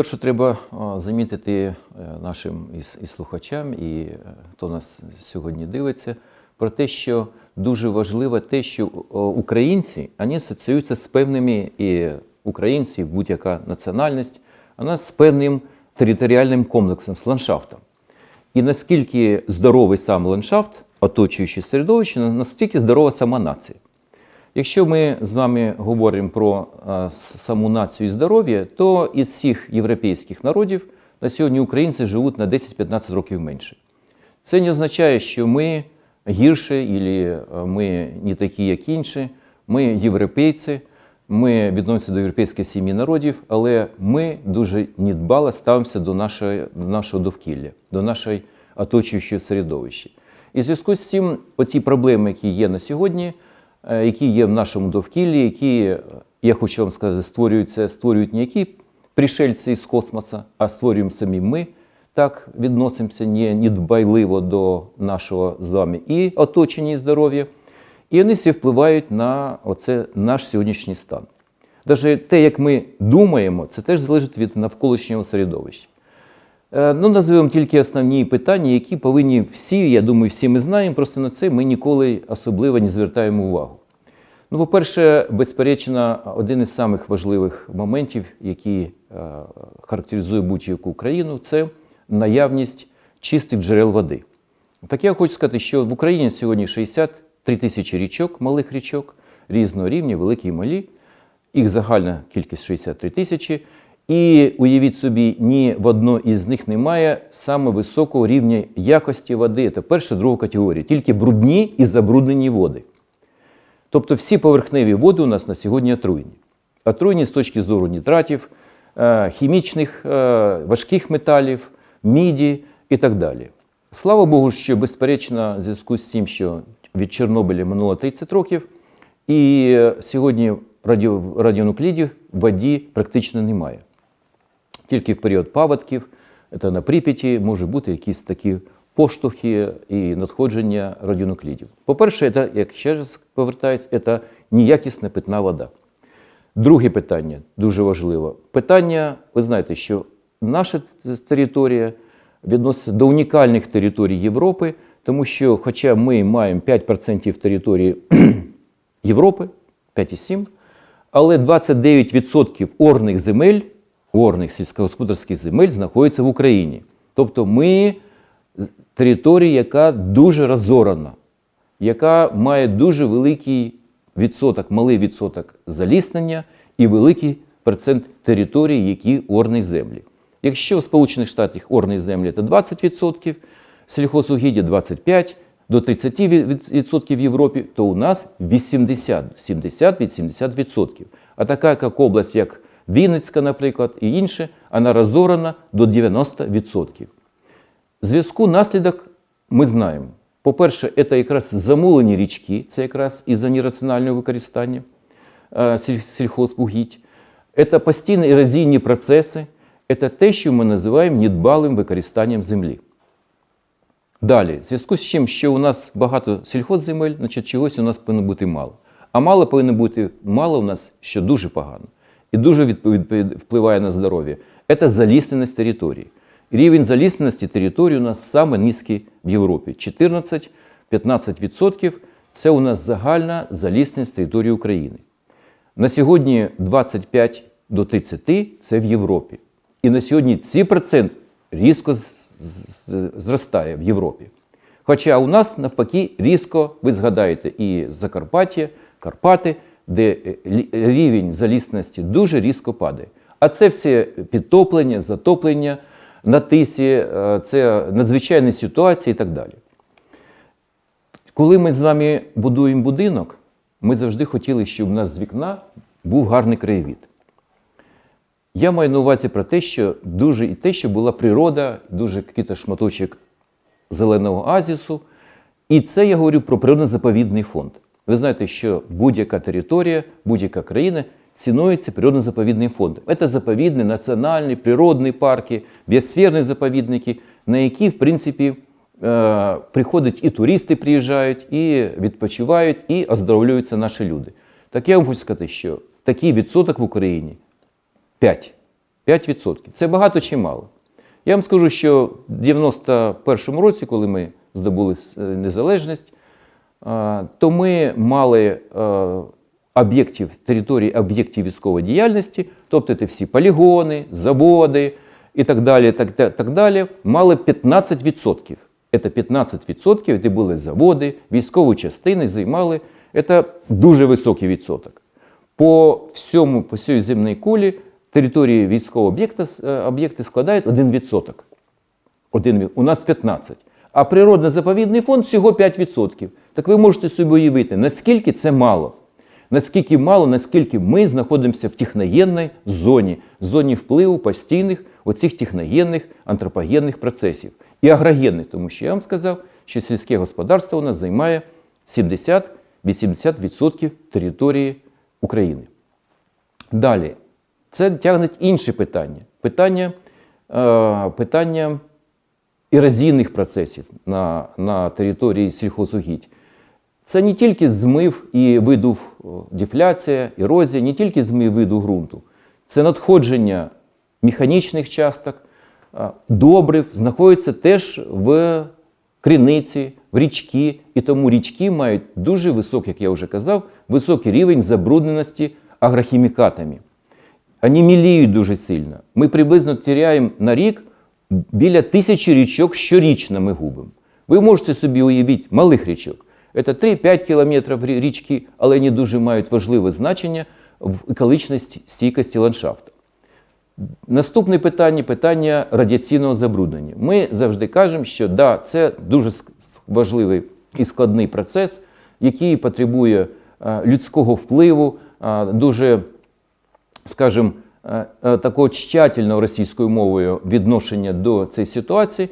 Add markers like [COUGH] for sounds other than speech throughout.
Спершу треба замітити е, нашим і, слухачам, і е, хто нас сьогодні дивиться, про те, що дуже важливо те, що українці вони асоціюються з певними і українці, будь-яка національність, вона з певним територіальним комплексом, з ландшафтом. І наскільки здоровий сам ландшафт, оточуюче середовище, настільки здорова сама нація. Якщо ми з вами говоримо про саму націю і здоров'я, то із всіх європейських народів на сьогодні українці живуть на 10-15 років менше. Це не означає, що ми гірші, або ми не такі, як інші. Ми європейці, ми відносимося до європейської сім'ї народів, але ми дуже недбало ставимося до нашої, до нашого довкілля, до нашої оточуючого середовища. І в зв'язку з цим, оті проблеми, які є на сьогодні, е, які є в нашому довкіллі, які, е, я хочу вам сказати, створюються, створюють не які пришельці з космоса, а створюємо самі ми. Так відносимося не недбайливо до нашого з вами і оточення і здоров'я. І вони всі впливають на оце, наш сьогоднішній стан. Навіть те, як ми думаємо, це теж залежить від навколишнього середовища. Е, Ну, назвемо тільки основні питання, які повинні всі, я думаю, всі ми знаємо, просто на це ми ніколи особливо не звертаємо увагу. Ну, по-перше, безперечно, один із самих важливих моментів, які е, характеризує будь-яку країну, це наявність чистих джерел води. Так я хочу сказати, що в Україні сьогодні 63 тисячі річок, малих річок, різного рівня, великі і малі. Їх загальна кількість 63 тисячі. І уявіть собі, ні в одній із них немає саме високого рівня якості води. Це перша, друга категорія, тільки брудні і забруднені води. Тобто всі поверхневі води у нас на сьогодні отруєні. Отруєні з точки зору нітратів, е, хімічних, е, важких металів, міді і так далі. Слава Богу, що безперечно, в зв'язку з тим, що від Чорнобиля минуло 30 років, і сьогодні радіо, радіонуклідів в воді практично немає. Тільки в період паводків, це на Прип'яті, може бути якісь такі поштовхи і надходження радіонуклідів. По-перше, як ще раз повертаюсь, це неякісна питна вода. Друге питання дуже важливо. Питання, ви знаєте, що наша територія відноситься до унікальних територій Європи, тому що, хоча ми маємо 5% території [CLEARS THROAT] Європи, 5,7%, але 29% орних земель, орних сільськогосподарських земель знаходяться в Україні. Тобто ми територія, яка дуже розорана, яка має дуже великий відсоток, малий відсоток заліснення і великий процент території, які орні землі. Якщо в Сполучених Штатах орні землі це 20%, сільхозугіддя 25%, до 30% в Європі, то у нас 80, 70-80%. А така як область, як Вінницька, наприклад, і інше, вона розорана до 90%. Зв'язку наслідок ми знаємо. По-перше, це якраз замулені річки, це якраз із-за нераціонального використання е, сільхозвугідь. Це постійні ерозійні процеси, це те, що ми називаємо недбалим використанням землі. Далі, в зв'язку з чим, що у нас багато сільхозземель, значить чогось у нас повинно бути мало. А мало повинно бути мало у нас, що дуже погано. І дуже впливає на здоров'я. Це залісненість території. Рівень залісненості території у нас саме низький в Європі. 14-15% це у нас загальна залісненість території України. На сьогодні 25 до 30 це в Європі. І на сьогодні цей процент різко зростає в Європі. Хоча у нас навпаки різко, ви згадаєте, і Закарпаття, Карпати, де е, рівень залісності дуже різко падає. А це все підтоплення, затоплення на тисі, е, це надзвичайні ситуації і так далі. Коли ми з вами будуємо будинок, ми завжди хотіли, щоб у нас з вікна був гарний краєвід. Я маю на увазі про те, що дуже і те, що була природа, дуже якийсь шматочок зеленого азісу. І це я говорю про природно-заповідний фонд. Ви знаєте, що будь-яка територія, будь-яка країна цінується природно-заповідним фондом. Це заповідні, національні, природні парки, біосферні заповідники, на які, в принципі, е, приходять і туристи приїжджають, і відпочивають, і оздоровлюються наші люди. Так я вам хочу сказати, що такий відсоток в Україні 5. 5%. Це багато чи мало? Я вам скажу, що в 91-му році, коли ми здобули е, незалежність, то ми мали е, об'єктів, території об'єктів військової діяльності, тобто це всі полігони, заводи і так далі, так, так, далі, мали 15%. Це 15%, де були заводи, військові частини займали. Це дуже високий відсоток. По всьому, по всій земній кулі території військового об'єкта е, об'єкти складають 1%. Один, ві- у нас 15%. А природно-заповідний фонд всього 5%. Так ви можете собі уявити, наскільки це мало. Наскільки мало, наскільки ми знаходимося в техногенній зоні, зоні впливу постійних оцих техногенних антропогенних процесів і агрогенних, тому що я вам сказав, що сільське господарство у нас займає 70-80% території України. Далі, це тягне інше питання. Питання, е, питання ерозійних процесів на, на території сільхозугідь. Це не тільки змив і видув дефляція, ерозія, не тільки змив виду ґрунту. Це надходження механічних часток, добрив, знаходиться теж в криниці, в річки. І тому річки мають дуже високий, як я вже казав, високий рівень забрудненості агрохімікатами. Вони міліють дуже сильно. Ми приблизно теряємо на рік біля тисячі річок щорічно ми губимо. Ви можете собі уявити малих річок. Це 3-5 кілометрів річки, але вони дуже мають важливе значення в екологічній сті- стійкості ландшафту. Наступне питання питання радіаційного забруднення. Ми завжди кажемо, що да, це дуже важливий і складний процес, який потребує е, людського впливу, е, дуже, скажімо, е, такого тщательного російською мовою відношення до цієї ситуації.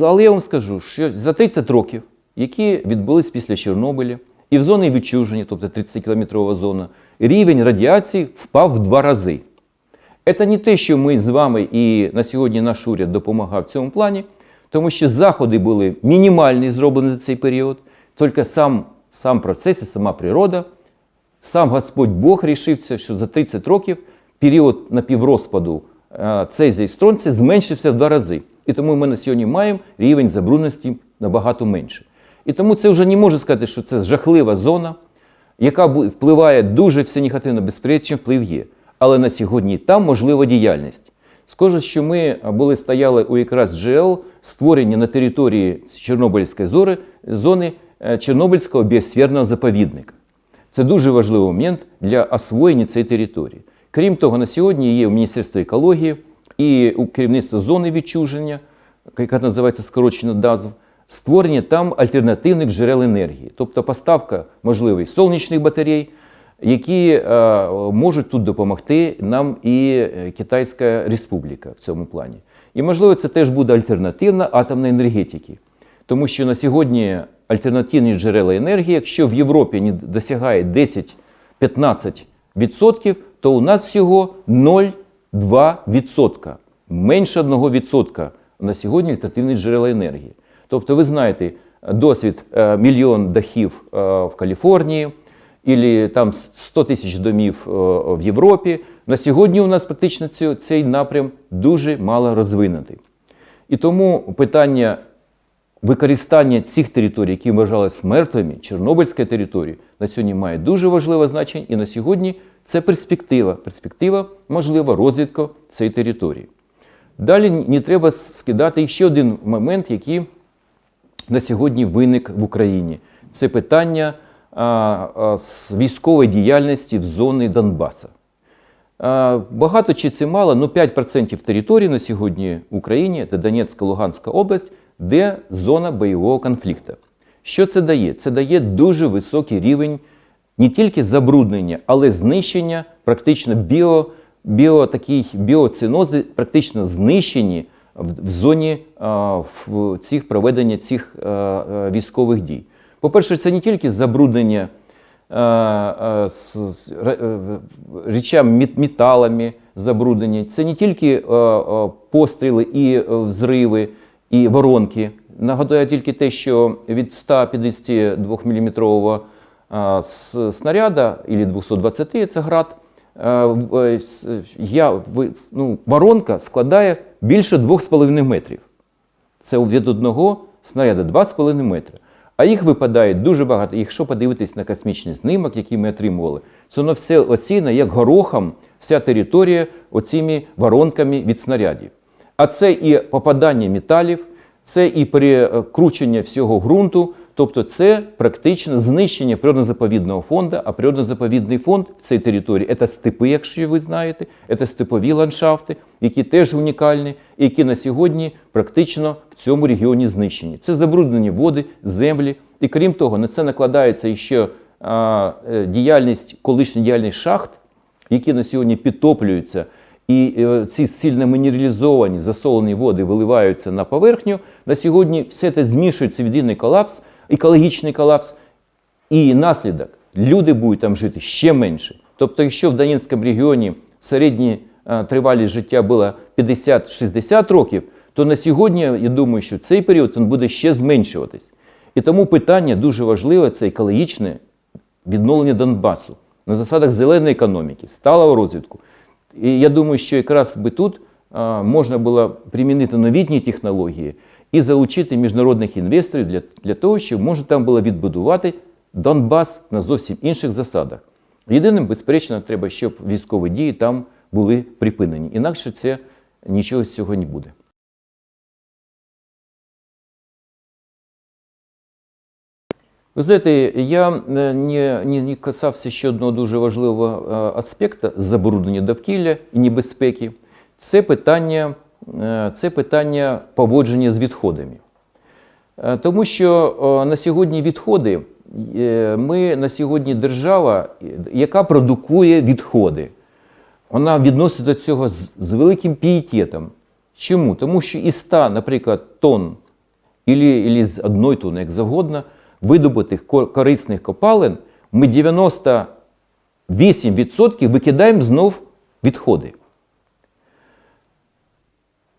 Але я вам скажу, що за 30 років, які відбулись після Чорнобиля, і в зоні відчуження, тобто 30-кілометрова зона, рівень радіації впав в два рази. Це не те, що ми з вами і на сьогодні наш уряд допомагав в цьому плані, тому що заходи були мінімальні зроблені за цей період, тільки сам, сам процес і сама природа, сам Господь Бог рішився, що за 30 років період напіврозпаду е, цезія і стронція зменшився в два рази. І тому ми на сьогодні маємо рівень забрудненості набагато менше. І тому це вже не може сказати, що це жахлива зона, яка впливає дуже все негативно, безперечно, вплив є. Але на сьогодні там можлива діяльність. Схоже, що ми були стояли у якраз джерел створення на території Чорнобильської зори, зони е, Чорнобильського біосферного заповідника. Це дуже важливий момент для освоєння цієї території. Крім того, на сьогодні є у Міністерстві екології і у керівництва зони відчуження, яка називається скорочено ДАЗВ, створення там альтернативних джерел енергії, тобто поставка можливих сонячних батарей, які е, можуть тут допомогти нам і е, Китайська Республіка в цьому плані. І можливо, це теж буде альтернативна атомна енергетики. Тому що на сьогодні альтернативні джерела енергії, якщо в Європі не досягає 10-15%, то у нас всього 0,2%. Менше 1% на сьогодні альтернативні джерела енергії. Тобто, ви знаєте, досвід е, мільйон дахів е, в Каліфорнії, і там 100 тисяч домів е, в Європі. На сьогодні у нас практично цей напрям дуже мало розвинутий. І тому питання використання цих територій, які вважалися мертвими, Чорнобильської території, на сьогодні має дуже важливе значення, і на сьогодні це перспектива, перспектива можлива розвитку цієї території. Далі не треба скидати ще один момент, який на сьогодні виник в Україні. Це питання військової діяльності в зоні Донбаса. Багато чи це мало, ну 5% території на сьогодні в Україні це Донецька, Луганська область, де зона бойового конфлікту. Що це дає? Це дає дуже високий рівень не тільки забруднення, але знищення практично біо, біо, біоцинози, практично знищені в, зоні в цих проведення цих а, а, військових дій. По-перше, це не тільки забруднення е, е, з е, металами забруднені. Це не тільки е, е, постріли і е, взриви, і воронки. Нагадую тільки те, що від 152 мм снаряда, або 220 це град, е, е, я, ну, воронка складає більше 2,5 метрів. Це від одного снаряду 2,5 метри. А їх випадає дуже багато. Якщо подивитись на космічний знимок, який ми отримували, це воно все осіяно, як горохом, вся територія оціми воронками від снарядів. А це і попадання металів, це і перекручення всього ґрунту, тобто це практично знищення природно-заповідного фонду, а природно-заповідний фонд в цій території це степи, якщо ви знаєте, це степові ландшафти, які теж унікальні, і які на сьогодні практично в цьому регіоні знищені. Це забруднені води, землі. І крім того, на це накладається ще е, діяльність, колишня діяльність шахт, які на сьогодні підтоплюються, і е, ці сильно мінералізовані засолені води виливаються на поверхню. На сьогодні все це змішується в єдиний колапс, екологічний колапс, і наслідок люди будуть там жити ще менше. Тобто, якщо в Донецькому регіоні середня е, тривалість життя була 50-60 років, то на сьогодні я думаю, що цей період він буде ще зменшуватись. І тому питання дуже важливе це екологічне відновлення Донбасу на засадах зеленої економіки, сталого розвитку. І я думаю, що якраз би тут а, можна було примінити новітні технології і залучити міжнародних інвесторів для, для того, щоб можна там було відбудувати Донбас на зовсім інших засадах. Єдиним, безперечно, треба, щоб військові дії там були припинені. Інакше це нічого з цього не буде. Ви знаєте, я е, не, не, касався ще одного дуже важливого е, аспекту забруднення довкілля і небезпеки. Це питання, це питання поводження з відходами. Е, Тому що е, на сьогодні відходи, е, ми на сьогодні держава, е, яка продукує відходи. Вона відносить до цього з, великим пієтетом. Чому? Тому що із 100, наприклад, тонн, ілі з одної тонни, як завгодно, видобутих корисних копалин, ми 98% викидаємо знов відходи.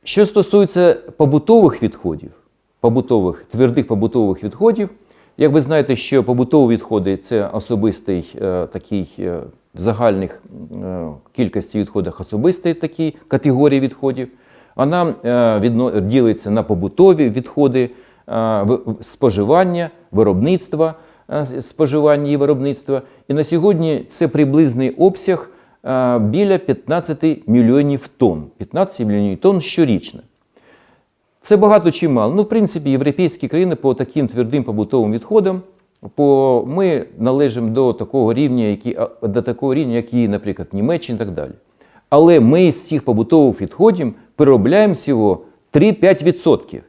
Що стосується побутових відходів, побутових, твердих побутових відходів, як ви знаєте, що побутові відходи це особистий е, такий е, в загальних е, кількості відходах особистий такий категорії відходів. Вона е, відно, ділиться на побутові відходи, е, споживання, виробництва, е, споживання і виробництва. І на сьогодні це приблизний обсяг біля 15 мільйонів тонн. 15 мільйонів тонн щорічно. Це багато чи мало. Ну, в принципі, європейські країни по таким твердим побутовим відходам, по, ми належимо до такого рівня, які, до такого рівня, як і, наприклад, Німеччина і так далі. Але ми з цих побутових відходів переробляємо всього 3-5%.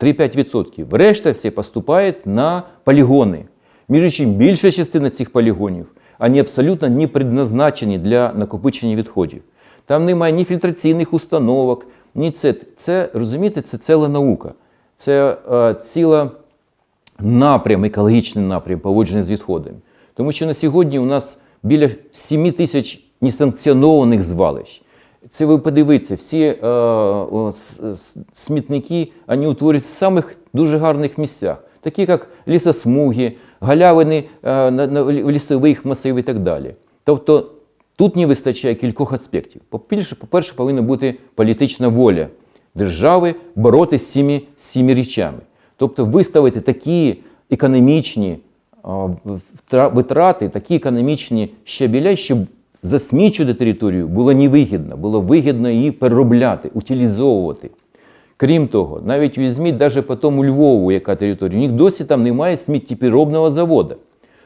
3-5%. Решта все поступає на полігони. Між іншим, більша частина цих полігонів, вони абсолютно не предназначені для накопичення відходів. Там немає ні фільтраційних установок, ні це. Це, розумієте, це ціла наука. Це е, ціла напрям, екологічний напрям поводження з відходами. Тому що на сьогодні у нас біля 7 тисяч несанкціонованих звалищ. Це ви подивіться, всі е, с- смітники вони утворюють в самих дуже гарних місцях, такі як лісосмуги, галявини е, на лісових масивів і так далі. Тобто тут не вистачає кількох аспектів. По-перше, повинна бути політична воля держави боротися з цими, з цими речами. Тобто виставити такі економічні витрати, такі економічні щабеля, щоб засмічувати територію було невигідно, було вигідно її переробляти, утилізовувати. Крім того, навіть візьміть навіть по тому Львову, яка територія, у них досі там немає сміттєпіробного заводу.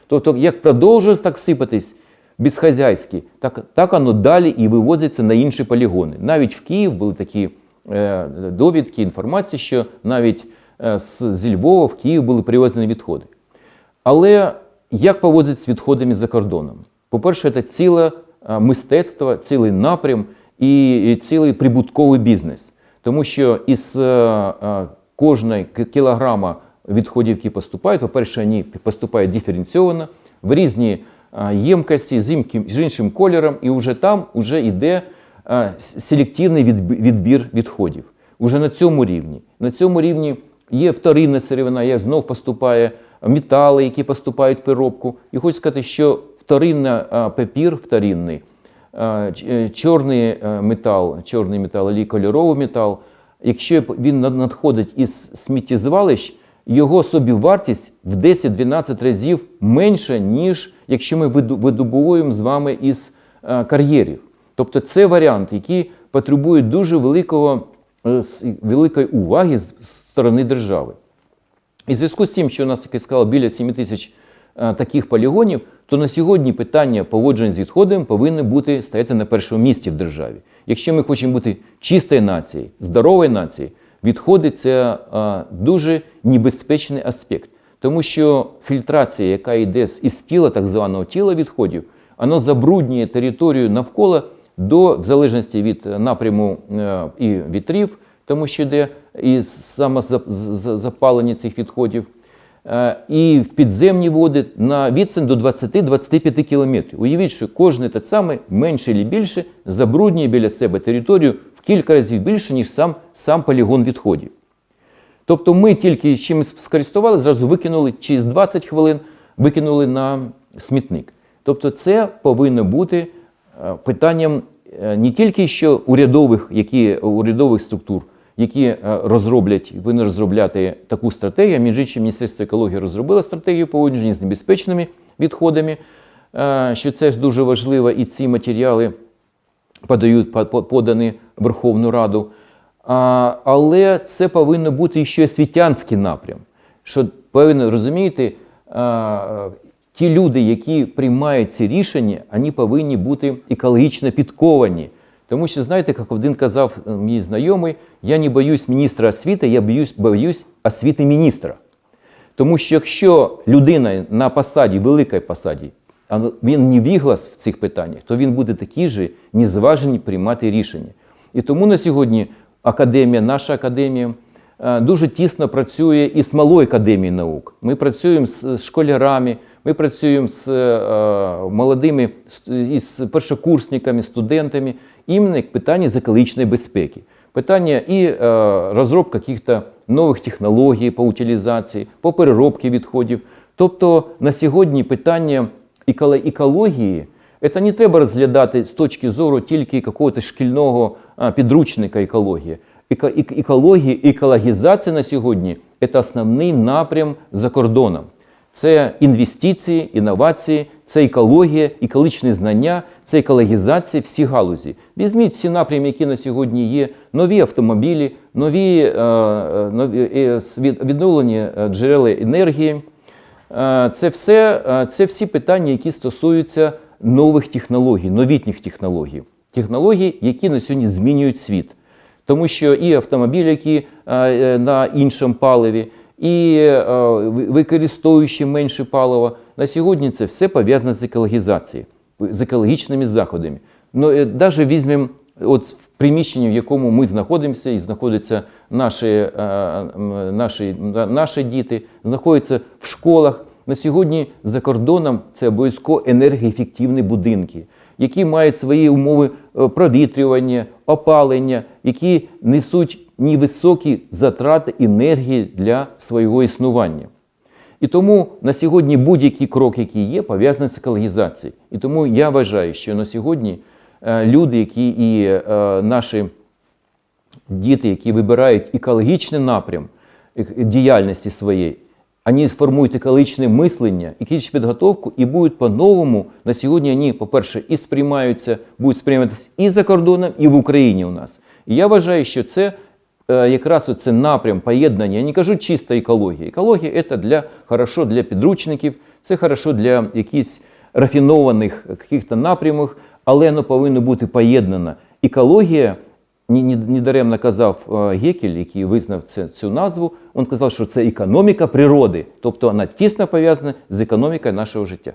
Тобто, як продовжує так сипатись безхазяйськи, так, так воно далі і вивозиться на інші полігони. Навіть в Київ були такі е, довідки, інформація, що навіть е, з, зі Львова в Київ були привезені відходи. Але як поводиться з відходами за кордоном? По-перше, це ціле мистецтво, цілий напрям і цілий прибутковий бізнес. Тому що із е, е, кожної кілограма відходів, які поступають, по-перше, вони поступають диференційовано в різні е, ємкості з іншим, кольором, і вже там вже йде селективний відбір відходів. Уже на цьому рівні. На цьому рівні є вторинна сировина, є знов поступає метали, які поступають в переробку. І хочу сказати, що вторинна папір вторинний чорний е, метал, чорний метал або кольоровий метал, якщо він надходить із сміттєзвалищ, його собівартість в 10-12 разів менша, ніж якщо ми видобуваємо з вами із е, кар'єрів. Тобто це варіант, який потребує дуже великого, е, великої уваги з сторони держави. І в зв'язку з тим, що у нас, як я сказав, біля 7 тисяч е, таких полігонів, то на сьогодні питання поводження з відходами повинно бути стояти на першому місці в державі. Якщо ми хочемо бути чистою нацією, здоровою нацією, відходи це е, дуже небезпечний аспект. Тому що фільтрація, яка йде із тіла, так званого тіла відходів, воно забруднює територію навколо до, в залежності від е, напряму е, і вітрів, тому що йде і самозапалення цих відходів, е, і в підземні води на відстань до 20-25 кілометрів. Уявіть, що кожне те саме менше чи більше забруднює біля себе територію в кілька разів більше, ніж сам, сам полігон відходів. Тобто ми тільки чимось скористували, зразу викинули через 20 хвилин, викинули на смітник. Тобто це повинно бути е, питанням е, не тільки що урядових, які, урядових структур, які е, розроблять, повинні розробляти таку стратегію. Між іншим, Міністерство екології розробило стратегію поводження з небезпечними відходами, е, що це ж дуже важливо, і ці матеріали подають по- по- подані Верховну Раду. Але це повинно бути ще освітянський напрям. Що повинно розумієте, ті люди, які приймають ці рішення, вони повинні бути екологічно підковані. Тому що, знаєте, як один казав е, мій знайомий, я не боюсь міністра освіти, я боюсь, боюсь освіти міністра. Тому що якщо людина на посаді, великій посаді, а він не віглас в цих питаннях, то він буде такий же незважений приймати рішення. І тому на сьогодні академія, наша академія е, дуже тісно працює і з малою академією наук. Ми працюємо з школярами, ми працюємо з е, молодими із першокурсниками, студентами, іменно питання з екологічної безпеки. Питання і е, розробка каких-то нових технологій по утилізації, по переробці відходів. Тобто на сьогодні питання екології це не треба розглядати з точки зору тільки якогось шкільного підручника екології. Еко- Екологія, екологізація на сьогодні це основний напрям за кордоном. Це інвестиції, інновації, це екологія, екологічні знання, це екологізація всіх галузі. Візьміть всі напрями, які на сьогодні є: нові автомобілі, нові, е, е, нові е, відновлені джерела енергії. Це все це всі питання, які стосуються нових технологій, новітніх технологій, технологій, які на сьогодні змінюють світ. Тому що і автомобілі, які на іншому паливі, і е, ви- використовуючи менше палива, на сьогодні це все пов'язано з екологізацією, з екологічними заходами. Ну, навіть візьмемо от в приміщенні, в якому ми знаходимося, і знаходяться наші, е, наші, наші діти, знаходяться в школах. На сьогодні за кордоном це обов'язково енергоефективні будинки, які мають свої умови е, провітрювання, опалення, які несуть невисокі затрати енергії для свого існування. І тому на сьогодні будь-який крок, який є, пов'язаний з екологізацією. І тому я вважаю, що на сьогодні е, люди, які і е, наші діти, які вибирають екологічний напрям діяльності своєї, вони сформують екологічне мислення, екологічну підготовку і будуть по-новому на сьогодні вони, по-перше, і сприймаються, будуть сприйматися і за кордоном, і в Україні у нас. І я вважаю, що це е, якраз оце напрям поєднання. Я не кажу чиста екологія. Екологія це для хорошо для підручників, це хорошо для якихось рафінованих каких-то напрямів, але воно повинно бути поєднано. Екологія Недаремно казав е, Гекель, який визнав цю назву, він казав, що це економіка природи, тобто вона тісно пов'язана з економікою нашого життя.